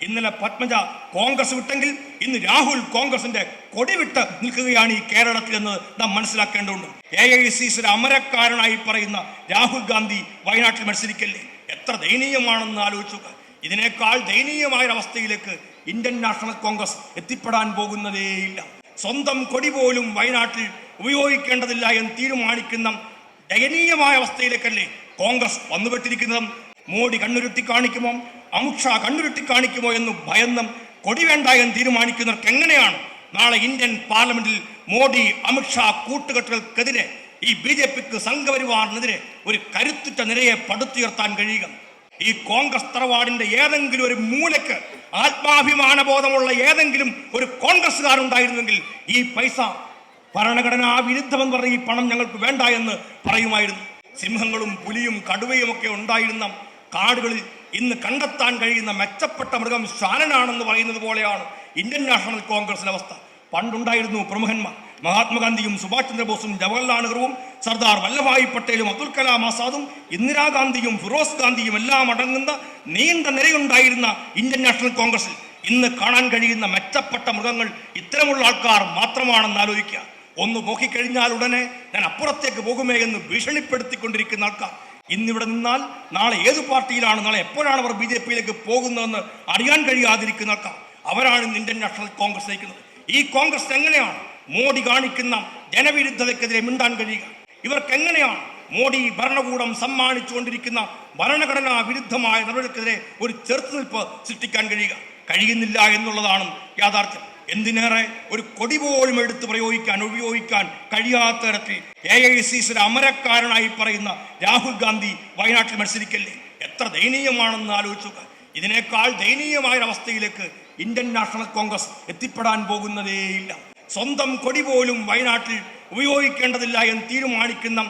ഇന്നലെ പത്മജ കോൺഗ്രസ് വിട്ടെങ്കിൽ ഇന്ന് രാഹുൽ കോൺഗ്രസിന്റെ കൊടിവിട്ട് നിൽക്കുകയാണ് ഈ കേരളത്തിൽ എന്ന് നാം മനസ്സിലാക്കേണ്ടതുണ്ട്. എ ഐ സി സിയുടെ അമരക്കാരനായി പറയുന്ന രാഹുൽ ഗാന്ധി വയനാട്ടിൽ മത്സരിക്കല്ലേ? എത്ര ദയനീയമാണെന്ന് ആലോചിച്ചു ഇതിനേക്കാൾ ദയനീയമായ അവസ്ഥയിലേക്ക് ഇന്ത്യൻ നാഷണൽ കോൺഗ്രസ് എത്തിപ്പെടാൻ പോകുന്നതേയില്ല സ്വന്തം കൊടി പോലും വയനാട്ടിൽ ഉപയോഗിക്കേണ്ടതില്ല എന്ന് തീരുമാനിക്കുന്ന ദയനീയമായ അവസ്ഥയിലേക്കല്ലേ കോൺഗ്രസ് വന്നുപെട്ടിരിക്കുന്നതും? മോഡി കണ്ണുരുട്ടി കാണിക്കുമോ? അമിത്ഷാ കണ്ണുരുട്ടി കാണിക്കുമോ എന്ന് ഭയന്നും കൊടി വേണ്ട എന്ന് തീരുമാനിക്കുന്നവർക്ക് എങ്ങനെയാണ്? നാളെ ഇന്ത്യൻ പാർലമെന്റിൽ മോഡി അമിത്ഷാ കൂട്ടുകെട്ടുകൾക്കെതിരെ ഈ ബി ജെ പിക്ക് സംഘപരിവാറിനെതിരെ ഒരു കരുത്തുറ്റ നിരയെ പടുത്തുയർത്താൻ കഴിയുക. ഈ കോൺഗ്രസ് തറവാടിന്റെ ഏതെങ്കിലും ഒരു മൂലയ്ക്ക് ആത്മാഭിമാന ബോധമുള്ള ഏതെങ്കിലും ഒരു കോൺഗ്രസ്സുകാരുണ്ടായിരുന്നെങ്കിൽ ഈ പൈസ ഭരണഘടനാ വിരുദ്ധമെന്ന് പറഞ്ഞ ഈ പണം ഞങ്ങൾക്ക് വേണ്ട എന്ന് പറയുമായിരുന്നു. സിംഹങ്ങളും പുലിയും കടുവയും ഒക്കെ ഉണ്ടായിരുന്ന കാടുകളിൽ ഇന്ന് കണ്ടെത്താൻ കഴിയുന്ന മെച്ചപ്പെട്ട മൃഗം ശാനനാണെന്ന് പറയുന്നത് പോലെയാണ് ഇന്ത്യൻ നാഷണൽ കോൺഗ്രസിന്റെ അവസ്ഥ. പണ്ടുണ്ടായിരുന്നു പ്രമുഖന്മാർ മഹാത്മാഗാന്ധിയും സുഭാഷ് ചന്ദ്രബോസും ജവഹർലാൽ നെഹ്റുവും സർദാർ വല്ലഭായ് പട്ടേലും അബ്ദുൽ കലാം ആസാദും ഇന്ദിരാഗാന്ധിയും ഫിറോസ് ഗാന്ധിയും എല്ലാം അടങ്ങുന്ന നീണ്ട നിരയുണ്ടായിരുന്ന ഇന്ത്യൻ നാഷണൽ കോൺഗ്രസിൽ ഇന്ന് കാണാൻ കഴിയുന്ന മെച്ചപ്പെട്ട മൃഗങ്ങൾ ഇത്തരമുള്ള ആൾക്കാർ മാത്രമാണെന്ന് ആലോചിക്കുക. ഒന്ന് നോക്കിക്കഴിഞ്ഞാൽ ഉടനെ ഞാൻ അപ്പുറത്തേക്ക് പോകുമേ എന്ന് ഭീഷണിപ്പെടുത്തിക്കൊണ്ടിരിക്കുന്ന ആൾക്കാർ. ഇന്നിവിടെ നിന്നാൽ നാളെ ഏത് പാർട്ടിയിലാണ് നാളെ എപ്പോഴാണ് അവർ ബി ജെ പിയിലേക്ക് പോകുന്നതെന്ന് അറിയാൻ കഴിയാതിരിക്കുന്ന അവരാണ് ഇന്ത്യൻ നാഷണൽ കോൺഗ്രസ് നയിക്കുന്നത്. ഈ കോൺഗ്രസ് എങ്ങനെയാണ് മോഡി കാണിക്കുന്ന ജനവിരുദ്ധതയ്ക്കെതിരെ മിണ്ടാൻ കഴിയുക? ഇവർക്ക് എങ്ങനെയാണ് മോഡി ഭരണകൂടം സമ്മാനിച്ചുകൊണ്ടിരിക്കുന്ന ഭരണഘടനാ വിരുദ്ധമായ നടപടിക്കെതിരെ ഒരു ചെറുത്തുനിൽപ്പ് സൃഷ്ടിക്കാൻ കഴിയുക? കഴിയുന്നില്ല എന്നുള്ളതാണ് യാഥാർത്ഥ്യം. എന്തിനേറെ ഒരു കൊടി പോലും എടുത്ത് പ്രയോഗിക്കാൻ ഉപയോഗിക്കാൻ കഴിയാത്ത തരത്തിൽ എ ഐ സി സിയുടെ അമരക്കാരനായി പറയുന്ന രാഹുൽ ഗാന്ധി വയനാട്ടിൽ മത്സരിക്കല്ലേ? എത്ര ദയനീയമാണെന്ന് ആലോചിച്ചു ഇതിനേക്കാൾ ദയനീയമായ അവസ്ഥയിലേക്ക് ഇന്ത്യൻ നാഷണൽ കോൺഗ്രസ് എത്തിപ്പെടാൻ പോകുന്നതേയില്ല സ്വന്തം കൊടി പോലും വയനാട്ടിൽ ഉപയോഗിക്കേണ്ടതില്ല എന്ന് തീരുമാനിക്കുന്ന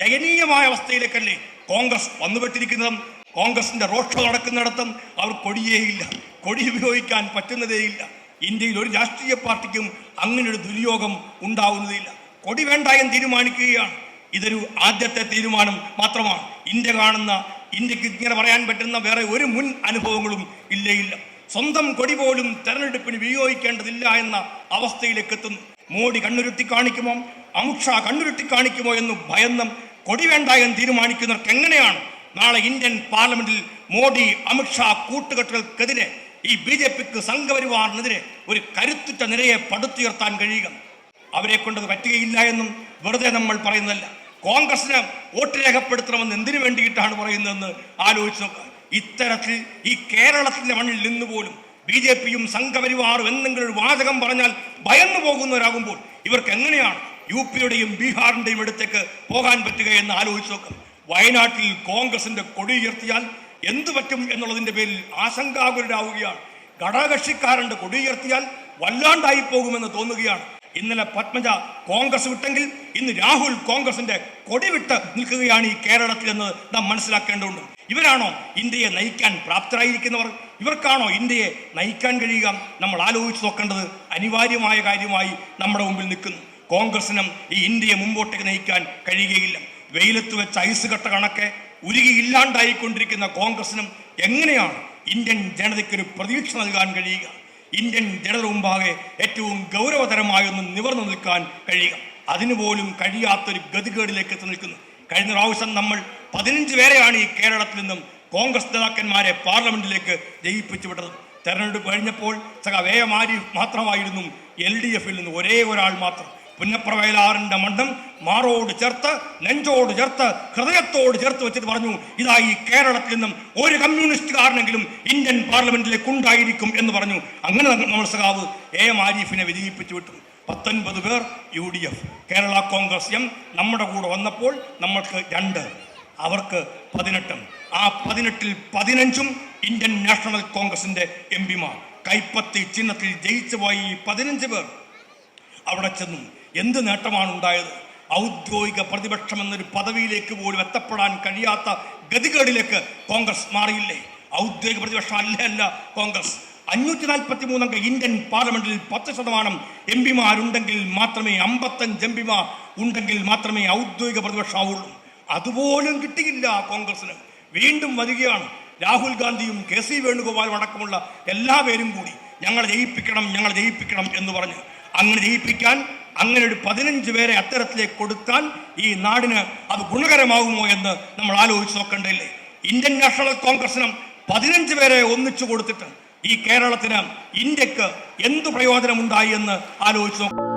ദയനീയമായ അവസ്ഥയിലേക്കല്ലേ കോൺഗ്രസ് വന്നുപെട്ടിരിക്കുന്നതും? കോൺഗ്രസിന്റെ റോഡ് ഷോ നടക്കുന്നിടത്തും അവർ കൊടിയേയില്ല കൊടി ഉപയോഗിക്കാൻ പറ്റുന്നതേയില്ല ഇന്ത്യയിൽ ഒരു രാഷ്ട്രീയ പാർട്ടിക്കും അങ്ങനൊരു ദുര്യോഗം ഉണ്ടാവുന്നതില്ല. കൊടി വേണ്ട എന്ന് തീരുമാനിക്കുകയാണ്. ഇതൊരു ആദ്യത്തെ തീരുമാനം മാത്രമാണ്. ഇന്ത്യ കാണുന്ന ഇന്ത്യയ്ക്ക് ഇങ്ങനെ പറയാൻ പറ്റുന്ന വേറെ ഒരു മുൻ അനുഭവങ്ങളും ഇല്ലയില്ല. സ്വന്തം കൊടി പോലും തെരഞ്ഞെടുപ്പിന് വിനിയോഗിക്കേണ്ടതില്ല എന്ന അവസ്ഥയിലേക്ക് എത്തുന്നു മോഡി കണ്ണുരുട്ടി കാണിക്കുമോ? അമിത്ഷാ കണ്ണുരുട്ടി കാണിക്കുമോ എന്ന് ഭയന്നും കൊടി വേണ്ട എന്ന് തീരുമാനിക്കുന്നവർക്ക് എങ്ങനെയാണ്? നാളെ ഇന്ത്യൻ പാർലമെന്റിൽ മോഡി അമിത്ഷാ കൂട്ടുകെട്ടുകൾക്കെതിരെ ഈ ബി ജെ പിക്ക് സംഘപരിവാറിനെതിരെ ഒരു കരുത്തുറ്റ നിരയെ പടുത്തുയർത്താൻ കഴിയുക. അവരെ കൊണ്ടത് പറ്റുകയില്ല എന്നും വെറുതെ നമ്മൾ പറയുന്നതല്ല. കോൺഗ്രസിന് വോട്ട് രേഖപ്പെടുത്തണമെന്ന് എന്തിനു വേണ്ടിയിട്ടാണ് പറയുന്നതെന്ന് ആലോചിച്ച് നോക്കുക ഇത്തരത്തിൽ ഈ കേരളത്തിന്റെ മണ്ണിൽ നിന്ന് പോലും ബി ജെ പിയും സംഘപരിവാറും എന്തെങ്കിലും ഒരു വാചകം പറഞ്ഞാൽ ഭയന്നു പോകുന്നവരാകുമ്പോൾ ഇവർക്ക് എങ്ങനെയാണ് യു പിയുടെയും ബീഹാറിന്റെയും അടുത്തേക്ക് പോകാൻ പറ്റുക എന്ന് ആലോചിച്ച് നോക്കാം. വയനാട്ടിൽ കോൺഗ്രസിന്റെ കൊടി ഉയർത്തിയാൽ എന്തു പറ്റും എന്നുള്ളതിന്റെ പേരിൽ ആശങ്കാകുലരാവുകയാണ്. ഘടകകക്ഷിക്കാരന്റെ കൊടിയുയർത്തിയാൽ വല്ലാണ്ടായി പോകുമെന്ന് തോന്നുകയാണ്. ഇന്നലെ പത്മജ കോൺഗ്രസ് വിട്ടെങ്കിൽ ഇന്ന് രാഹുൽ കോൺഗ്രസിന്റെ കൊടി വിട്ട് നിൽക്കുകയാണ് ഈ കേരളത്തിൽ എന്ന് നാം മനസ്സിലാക്കേണ്ടതുണ്ട്. ഇവരാണോ ഇന്ത്യയെ നയിക്കാൻ പ്രാപ്തരായിരിക്കുന്നവർ? ഇവർക്കാണോ ഇന്ത്യയെ നയിക്കാൻ കഴിയുക? നമ്മൾ ആലോചിച്ച് നോക്കേണ്ടത് അനിവാര്യമായ കാര്യമായി നമ്മുടെ മുമ്പിൽ നിൽക്കുന്നു. കോൺഗ്രസിനും ഈ ഇന്ത്യയെ മുമ്പോട്ടേക്ക് നയിക്കാൻ കഴിയുകയില്ല. വെയിലത്ത് വെച്ച ഐസ് കട്ട കണക്കെ ഉരുകിയില്ലാണ്ടായിക്കൊണ്ടിരിക്കുന്ന കോൺഗ്രസിനും എങ്ങനെയാണ് ഇന്ത്യൻ ജനതയ്ക്കൊരു പ്രതീക്ഷ നൽകാൻ കഴിയുക? ഇന്ത്യൻ ജനത മുമ്പാകെ ഏറ്റവും ഗൗരവതരമായൊന്ന് നിവർന്നു നിൽക്കാൻ കഴിയുക. അതിനുപോലും കഴിയാത്തൊരു ഗതികേടിലേക്ക് എത്തി നിൽക്കുന്നു. കഴിഞ്ഞ പ്രാവശ്യം നമ്മൾ പതിനഞ്ച് പേരെയാണ് ഈ കേരളത്തിൽ നിന്നും കോൺഗ്രസ് നേതാക്കന്മാരെ പാർലമെന്റിലേക്ക് ജയിപ്പിച്ചു വിട്ടത്. തെരഞ്ഞെടുപ്പ് കഴിഞ്ഞപ്പോൾ സഖ വേയമാരി മാത്രമായിരുന്നു? എൽ ഡി എഫിൽ നിന്ന് ഒരേ ഒരാൾ മാത്രം. പുന്നപ്രവയലാറിന്റെ മണ്ഡം മാറോട് ചേർത്ത് നെഞ്ചോട് ചേർത്ത് ഹൃദയത്തോട് ചേർത്ത് വെച്ചിട്ട് പറഞ്ഞു ഇതായി കേരളത്തിൽ നിന്നും ഒരു കമ്മ്യൂണിസ്റ്റുകാരനെങ്കിലും ഇന്ത്യൻ പാർലമെന്റിലേക്ക് ഉണ്ടായിരിക്കും എന്ന് പറഞ്ഞു. അങ്ങനെ നമ്മൾ സഖാവ് എ എം ആരിഫിനെ വിജയിപ്പിച്ചു വിട്ടു. പത്തൊൻപത് പേർ U D F Kerala Congress M നമ്മുടെ കൂടെ വന്നപ്പോൾ നമ്മൾക്ക് രണ്ട് അവർക്ക് പതിനെട്ടും ആ പതിനെട്ടിൽ പതിനഞ്ചും ഇന്ത്യൻ നാഷണൽ കോൺഗ്രസിന്റെ എം പിമാർ. കൈപ്പത്തി ചിഹ്നത്തിൽ ജയിച്ചു പോയി പതിനഞ്ച് പേർ അവിടെ ചെന്നു എന്ത് നേട്ടമാണ് ഉണ്ടായത് ഔദ്യോഗിക പ്രതിപക്ഷം എന്നൊരു പദവിയിലേക്ക് പോലും എത്തപ്പെടാൻ കഴിയാത്ത ഗതികേടിലേക്ക് കോൺഗ്രസ് മാറിയില്ലേ? ഔദ്യോഗിക പ്രതിപക്ഷം അല്ല അല്ല കോൺഗ്രസ്. അഞ്ഞൂറ്റി നാൽപ്പത്തി മൂന്നംഗ ഇന്ത്യൻ പാർലമെന്റിൽ പത്ത് ശതമാനം എം പിമാരുണ്ടെങ്കിൽ മാത്രമേ അമ്പത്തഞ്ച് എം പിമാർ ഉണ്ടെങ്കിൽ മാത്രമേ ഔദ്യോഗിക പ്രതിപക്ഷമാവുള്ളൂ അതുപോലും കിട്ടിയില്ല കോൺഗ്രസിന് വീണ്ടും വരികയാണ്. രാഹുൽ ഗാന്ധിയും കെ സി വേണുഗോപാലും അടക്കമുള്ള എല്ലാ പേരും കൂടി ഞങ്ങളെ ജയിപ്പിക്കണം ഞങ്ങളെ ജയിപ്പിക്കണം എന്ന് പറഞ്ഞ് അങ്ങനെ ജയിപ്പിക്കാൻ അങ്ങനെ ഒരു പതിനഞ്ച് പേരെ അത്തരത്തിലേക്ക് കൊടുത്താൽ ഈ നാടിന് അത് ഗുണകരമാകുമോ എന്ന് നമ്മൾ ആലോചിച്ച് നോക്കണ്ടല്ലേ ഇന്ത്യൻ നാഷണൽ കോൺഗ്രസിനും പതിനഞ്ച് പേരെ ഒന്നിച്ചു കൊടുത്തിട്ട് ഈ കേരളത്തിന് ഇന്ത്യയ്ക്ക് എന്ത് പ്രയോജനമുണ്ടായി എന്ന് ആലോചിച്ച് നോക്കാം